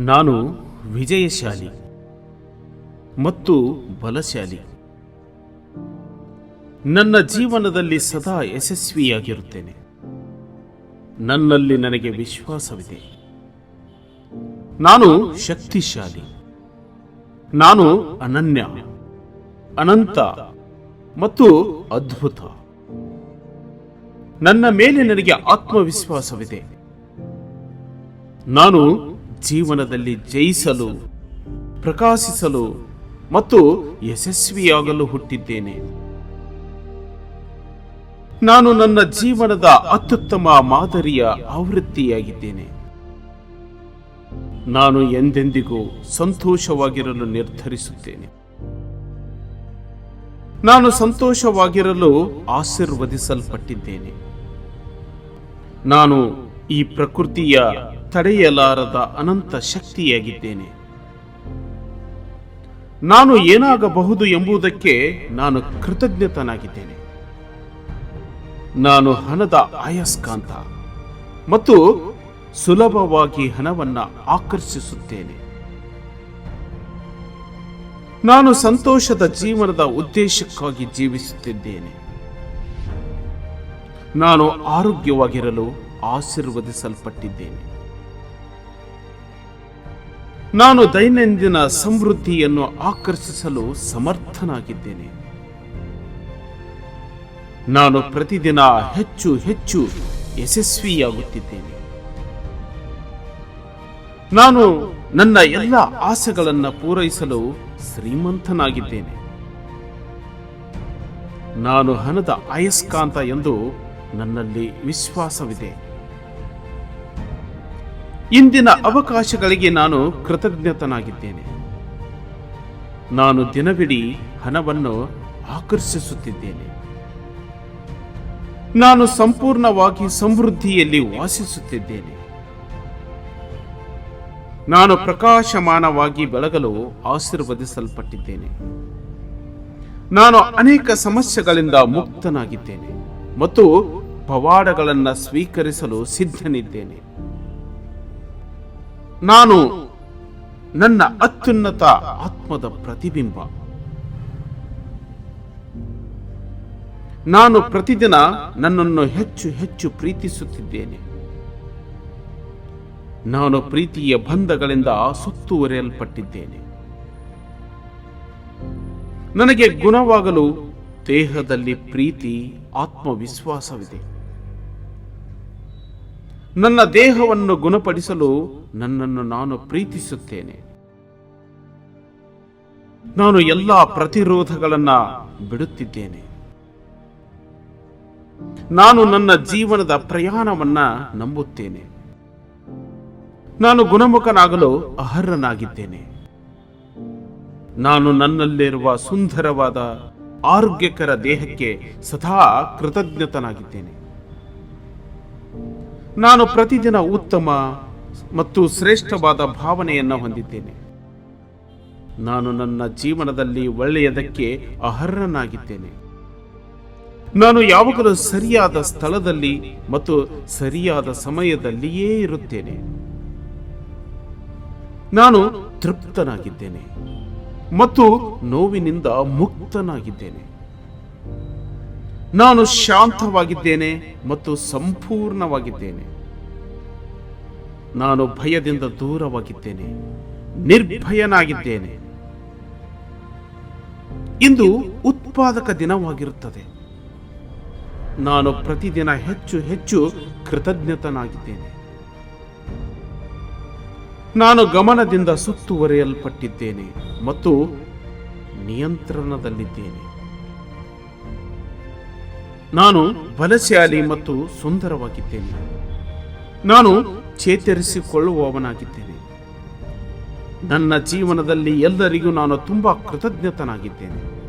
ನಾನು ವಿಜಯಶಾಲಿ ಮತ್ತು ಬಲಶಾಲಿ. ನನ್ನ ಜೀವನದಲ್ಲಿ ಸದಾ ಯಶಸ್ವಿಯಾಗಿರುತ್ತೇನೆ. ನನ್ನಲ್ಲಿ ನನಗೆ ವಿಶ್ವಾಸವಿದೆ. ನಾನು ಶಕ್ತಿಶಾಲಿ. ನಾನು ಅನನ್ಯ, ಅನಂತ ಮತ್ತು ಅದ್ಭುತ. ನನ್ನ ಮೇಲೆ ನನಗೆ ಆತ್ಮವಿಶ್ವಾಸವಿದೆ. ನಾನು ಜೀವನದಲ್ಲಿ ಜಯಿಸಲು, ಪ್ರಕಾಶಿಸಲು ಮತ್ತು ಯಶಸ್ವಿಯಾಗಲು ಹುಟ್ಟಿದ್ದೇನೆ. ನಾನು ನನ್ನ ಜೀವನದ ಅತ್ಯುತ್ತಮ ಮಾದರಿಯ ಆವೃತ್ತಿಯಾಗಿದ್ದೇನೆ. ನಾನು ಎಂದೆಂದಿಗೂ ಸಂತೋಷವಾಗಿರಲು ನಿರ್ಧರಿಸುತ್ತೇನೆ. ನಾನು ಸಂತೋಷವಾಗಿರಲು ಆಶೀರ್ವದಿಸಲ್ಪಟ್ಟಿದ್ದೇನೆ. ನಾನು ಈ ಪ್ರಕೃತಿಯ ತಡೆಯಲಾರದ ಅನಂತ ಶಕ್ತಿಯಾಗಿದ್ದೇನೆ. ನಾನು ಏನಾಗಬಹುದು ಎಂಬುದಕ್ಕೆ ನಾನು ಕೃತಜ್ಞತನಾಗಿದ್ದೇನೆ. ನಾನು ಹಣದ ಆಯಸ್ಕಾಂತ ಮತ್ತು ಸುಲಭವಾಗಿ ಹಣವನ್ನ ಆಕರ್ಷಿಸುತ್ತೇನೆ. ನಾನು ಸಂತೋಷದ ಜೀವನದ ಉದ್ದೇಶಕ್ಕಾಗಿ ಜೀವಿಸುತ್ತಿದ್ದೇನೆ. ನಾನು ಆರೋಗ್ಯವಾಗಿರಲು ಆಶೀರ್ವದಿಸಲ್ಪಟ್ಟಿದ್ದೇನೆ. ನಾನು ದೈನಂದಿನ ಸಮೃದ್ಧಿಯನ್ನು ಆಕರ್ಷಿಸಲು ಸಮರ್ಥನಾಗಿದ್ದೇನೆ. ನಾನು ಪ್ರತಿದಿನ ಹೆಚ್ಚು ಹೆಚ್ಚು ಯಶಸ್ವಿಯಾಗುತ್ತಿದ್ದೇನೆ. ನಾನು ನನ್ನ ಎಲ್ಲ ಆಸೆಗಳನ್ನು ಪೂರೈಸಲು ಶ್ರೀಮಂತನಾಗಿದ್ದೇನೆ. ನಾನು ಹಣದ ಅಯಸ್ಕಾಂತ ಎಂದು ನನ್ನಲ್ಲಿ ವಿಶ್ವಾಸವಿದೆ. ಇಂದಿನ ಅವಕಾಶಗಳಿಗೆ ನಾನು ಕೃತಜ್ಞತನಾಗಿದ್ದೇನೆ. ನಾನು ದಿನವಿಡೀ ಹಣವನ್ನು ಆಕರ್ಷಿಸುತ್ತಿದ್ದೇನೆ. ನಾನು ಸಂಪೂರ್ಣವಾಗಿ ಸಮೃದ್ಧಿಯಲ್ಲಿ ವಾಸಿಸುತ್ತಿದ್ದೇನೆ. ನಾನು ಪ್ರಕಾಶಮಾನವಾಗಿ ಬೆಳಗಲು ಆಶೀರ್ವದಿಸಲ್ಪಟ್ಟಿದ್ದೇನೆ. ನಾನು ಅನೇಕ ಸಮಸ್ಯೆಗಳಿಂದ ಮುಕ್ತನಾಗಿದ್ದೇನೆ ಮತ್ತು ಪವಾಡಗಳನ್ನು ಸ್ವೀಕರಿಸಲು ಸಿದ್ಧನಿದ್ದೇನೆ. ನಾನು ನನ್ನ ಅತ್ಯುನ್ನತ ಆತ್ಮದ ಪ್ರತಿಬಿಂಬ. ನಾನು ಪ್ರತಿದಿನ ನನ್ನನ್ನು ಹೆಚ್ಚು ಹೆಚ್ಚು ಪ್ರೀತಿಸುತ್ತಿದ್ದೇನೆ. ನಾನು ಪ್ರೀತಿಯ ಬಂಧಗಳಿಂದ ಸುತ್ತುವರಿಯಲ್ಪಟ್ಟಿದ್ದೇನೆ. ನನಗೆ ಗುಣವಾಗಲು ದೇಹದಲ್ಲಿ ಪ್ರೀತಿ, ಆತ್ಮವಿಶ್ವಾಸವಿದೆ. ನನ್ನ ದೇಹವನ್ನು ಗುಣಪಡಿಸಲು ನನ್ನನ್ನು ನಾನು ಪ್ರೀತಿಸುತ್ತೇನೆ. ನಾನು ಎಲ್ಲ ಪ್ರತಿರೋಧಗಳನ್ನು ಬಿಡುತ್ತಿದ್ದೇನೆ. ನಾನು ನನ್ನ ಜೀವನದ ಪ್ರಯಾಣವನ್ನ ನಂಬುತ್ತೇನೆ. ನಾನು ಗುಣಮುಖನಾಗಲು ಅರ್ಹನಾಗಿದ್ದೇನೆ. ನಾನು ನನ್ನಲ್ಲಿರುವ ಸುಂದರವಾದ ಆರೋಗ್ಯಕರ ದೇಹಕ್ಕೆ ಸದಾ ಕೃತಜ್ಞತನಾಗಿದ್ದೇನೆ. ನಾನು ಪ್ರತಿದಿನ ಉತ್ತಮ ಮತ್ತು ಶ್ರೇಷ್ಠವಾದ ಭಾವನೆಯನ್ನು ಹೊಂದಿದ್ದೇನೆ. ನಾನು ನನ್ನ ಜೀವನದಲ್ಲಿ ಒಳ್ಳೆಯದಕ್ಕೆ ಅರ್ಹನಾಗಿದ್ದೇನೆ. ನಾನು ಯಾವಾಗಲೂ ಸರಿಯಾದ ಸ್ಥಳದಲ್ಲಿ ಮತ್ತು ಸರಿಯಾದ ಸಮಯದಲ್ಲಿಯೇ ಇರುತ್ತೇನೆ. ನಾನು ತೃಪ್ತನಾಗಿದ್ದೇನೆ ಮತ್ತು ನೋವಿನಿಂದ ಮುಕ್ತನಾಗಿದ್ದೇನೆ. ನಾನು ಶಾಂತವಾಗಿದ್ದೇನೆ ಮತ್ತು ಸಂಪೂರ್ಣವಾಗಿದ್ದೇನೆ. ನಾನು ಭಯದಿಂದ ದೂರವಾಗಿದ್ದೇನೆ, ನಿರ್ಭಯನಾಗಿದ್ದೇನೆ. ಇಂದು ಉತ್ಪಾದಕ ದಿನವಾಗಿರುತ್ತದೆ. ನಾನು ಪ್ರತಿದಿನ ಹೆಚ್ಚು ಹೆಚ್ಚು ಕೃತಜ್ಞತನಾಗಿದ್ದೇನೆ. ನಾನು ಗಮನದಿಂದ ಸುತ್ತುವರಿಯಲ್ಪಟ್ಟಿದ್ದೇನೆ ಮತ್ತು ನಿಯಂತ್ರಣದಲ್ಲಿದ್ದೇನೆ. ನಾನು ಬಲಶಾಲಿ ಮತ್ತು ಸುಂದರವಾಗಿದ್ದೇನೆ. ನಾನು ಚೇತರಿಸಿಕೊಳ್ಳುವವನಾಗಿದ್ದೇನೆ. ನನ್ನ ಜೀವನದಲ್ಲಿ ಎಲ್ಲರಿಗೂ ನಾನು ತುಂಬಾ ಕೃತಜ್ಞತನಾಗಿದ್ದೇನೆ.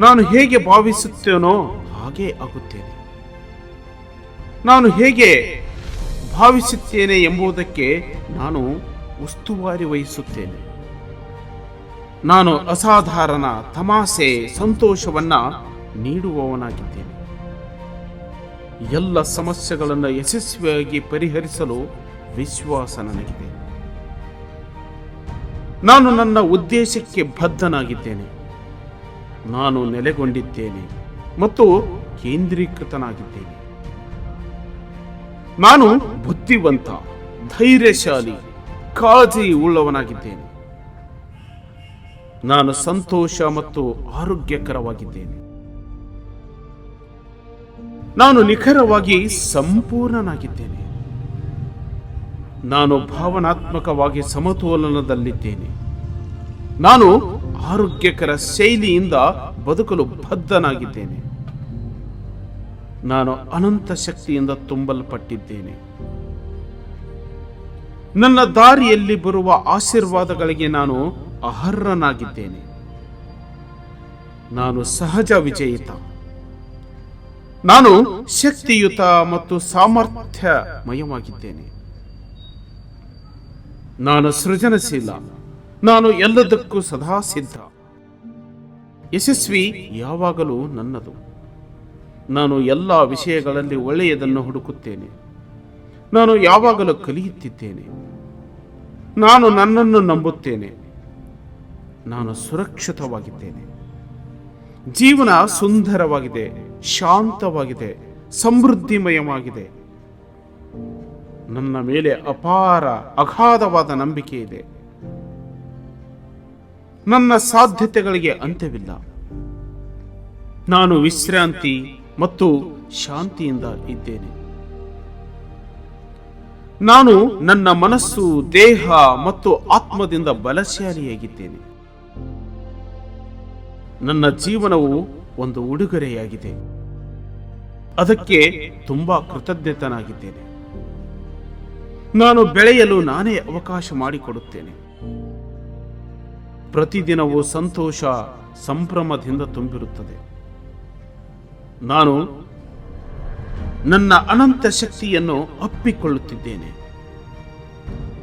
ನಾನು ಹೇಗೆ ಭಾವಿಸುತ್ತೇನೋ ಹಾಗೆ ಆಗುತ್ತೇನೆ. ನಾನು ಹೇಗೆ ಭಾವಿಸುತ್ತೇನೆ ಎಂಬುದಕ್ಕೆ ನಾನು ಉಸ್ತುವಾರಿ ವಹಿಸುತ್ತೇನೆ. ನಾನು ಅಸಾಧಾರಣ ತಮಾಷೆ, ಸಂತೋಷವನ್ನ ನೀಡುವವನಾಗಿದ್ದೇನೆ. ಎಲ್ಲ ಸಮಸ್ಯೆಗಳನ್ನು ಯಶಸ್ವಿಯಾಗಿ ಪರಿಹರಿಸಲು ವಿಶ್ವಾಸ ನನಗಿದೆ. ನಾನು ನನ್ನ ಉದ್ದೇಶಕ್ಕೆ ಬದ್ಧನಾಗಿದ್ದೇನೆ. ನಾನು ನೆಲೆಗೊಂಡಿದ್ದೇನೆ ಮತ್ತು ಕೇಂದ್ರೀಕೃತನಾಗಿದ್ದೇನೆ. ನಾನು ಬುದ್ಧಿವಂತ, ಧೈರ್ಯಶಾಲಿ ಕಾಳಜಿ ಉಳ್ಳವನಾಗಿದ್ದೇನೆ ನಾನು ಸಂತೋಷ ಮತ್ತು ಆರೋಗ್ಯಕರವಾಗಿದ್ದೇನೆ. ನಾನು ನಿಖರವಾಗಿ ಸಂಪೂರ್ಣನಾಗಿದ್ದೇನೆ. ನಾನು ಭಾವನಾತ್ಮಕವಾಗಿ ಸಮತೋಲನದಲ್ಲಿದ್ದೇನೆ. ನಾನು ಆರೋಗ್ಯಕರ ಶೈಲಿಯಿಂದ ಬದುಕಲು ಬದ್ಧನಾಗಿದ್ದೇನೆ. ನಾನು ಅನಂತ ಶಕ್ತಿಯಿಂದ ತುಂಬಲ್ಪಟ್ಟಿದ್ದೇನೆ. ನನ್ನ ದಾರಿಯಲ್ಲಿ ಬರುವ ಆಶೀರ್ವಾದಗಳಿಗೆ ನಾನು ಅರ್ಹನಾಗಿದ್ದೇನೆ. ನಾನು ಸಹಜ ವಿಜಯಿತ ನಾನು ಶಕ್ತಿಯುತ ಮತ್ತು ಸಾಮರ್ಥ್ಯಮಯವಾಗಿದ್ದೇನೆ. ನಾನು ಸೃಜನಶೀಲ. ನಾನು ಎಲ್ಲದಕ್ಕೂ ಸದಾ ಸಿದ್ಧ ಯಶಸ್ವಿ ಯಾವಾಗಲೂ ನನ್ನದು. ನಾನು ಎಲ್ಲ ವಿಷಯಗಳಲ್ಲಿ ಒಳ್ಳೆಯದನ್ನು ಹುಡುಕುತ್ತೇನೆ. ನಾನು ಯಾವಾಗಲೂ ಕಲಿಯುತ್ತಿದ್ದೇನೆ. ನಾನು ನನ್ನನ್ನು ನಂಬುತ್ತೇನೆ. ನಾನು ಸುರಕ್ಷಿತವಾಗಿದ್ದೇನೆ. ಜೀವನ ಸುಂದರವಾಗಿದೆ. ಶಾಂತವಾಗಿದೆ, ಸಮೃದ್ಧಿಮಯವಾಗಿದೆ. ನನ್ನ ಮೇಲೆ ಅಪಾರ ಅಗಾಧವಾದ ನಂಬಿಕೆ ಇದೆ. ನನ್ನ ಸಾಧ್ಯತೆಗಳಿಗೆ ಅಂತ್ಯವಿಲ್ಲ. ನಾನು ವಿಶ್ರಾಂತಿ ಮತ್ತು ಶಾಂತಿಯಿಂದ ಇದ್ದೇನೆ. ನಾನು ನನ್ನ ಮನಸ್ಸು ದೇಹ ಮತ್ತು ಆತ್ಮದಿಂದ ಬಲಶಾಲಿಯಾಗಿದ್ದೇನೆ. ನನ್ನ ಜೀವನವು ಒಂದು ಉಡುಗೊರೆಯಾಗಿದೆ. ಅದಕ್ಕೆ ತುಂಬಾ ಕೃತಜ್ಞತನಾಗಿದ್ದೇನೆ. ನಾನು ಬೆಳೆಯಲು ನಾನೇ ಅವಕಾಶ ಮಾಡಿಕೊಡುತ್ತೇನೆ. ಪ್ರತಿದಿನವೂ ಸಂತೋಷ ಸಂಭ್ರಮದಿಂದ ತುಂಬಿರುತ್ತದೆ. ನಾನು ನನ್ನ ಅನಂತ ಶಕ್ತಿಯನ್ನು ಅಪ್ಪಿಕೊಳ್ಳುತ್ತಿದ್ದೇನೆ.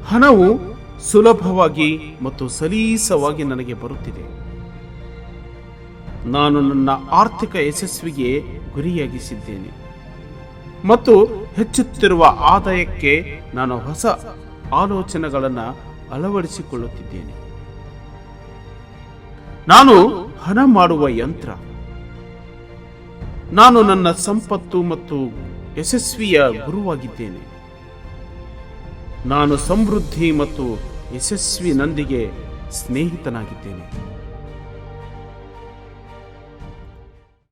ಹಣವು ಸುಲಭವಾಗಿ ಮತ್ತು ಸಲೀಸವಾಗಿ ನನಗೆ ಬರುತ್ತಿದೆ. ನಾನು ನನ್ನ ಆರ್ಥಿಕ ಯಶಸ್ವಿಗೆ ಗುರಿಯಾಗಿಸಿದ್ದೇನೆ. ಮತ್ತು ಹೆಚ್ಚುತ್ತಿರುವ ಆದಾಯಕ್ಕೆ ನಾನು ಹೊಸ ಆಲೋಚನೆಗಳನ್ನು ಅಳವಡಿಸಿಕೊಳ್ಳುತ್ತಿದ್ದೇನೆ. ನಾನು ಹಣ ಮಾಡುವ ಯಂತ್ರ. ನಾನು ನನ್ನ ಸಂಪತ್ತು ಮತ್ತು ಯಶಸ್ವಿಯ ಗುರುವಾಗಿದ್ದೇನೆ. ನಾನು ಸಮೃದ್ಧಿ ಮತ್ತು ಯಶಸ್ವಿನೊಂದಿಗೆ ಸ್ನೇಹಿತನಾಗಿದ್ದೇನೆ.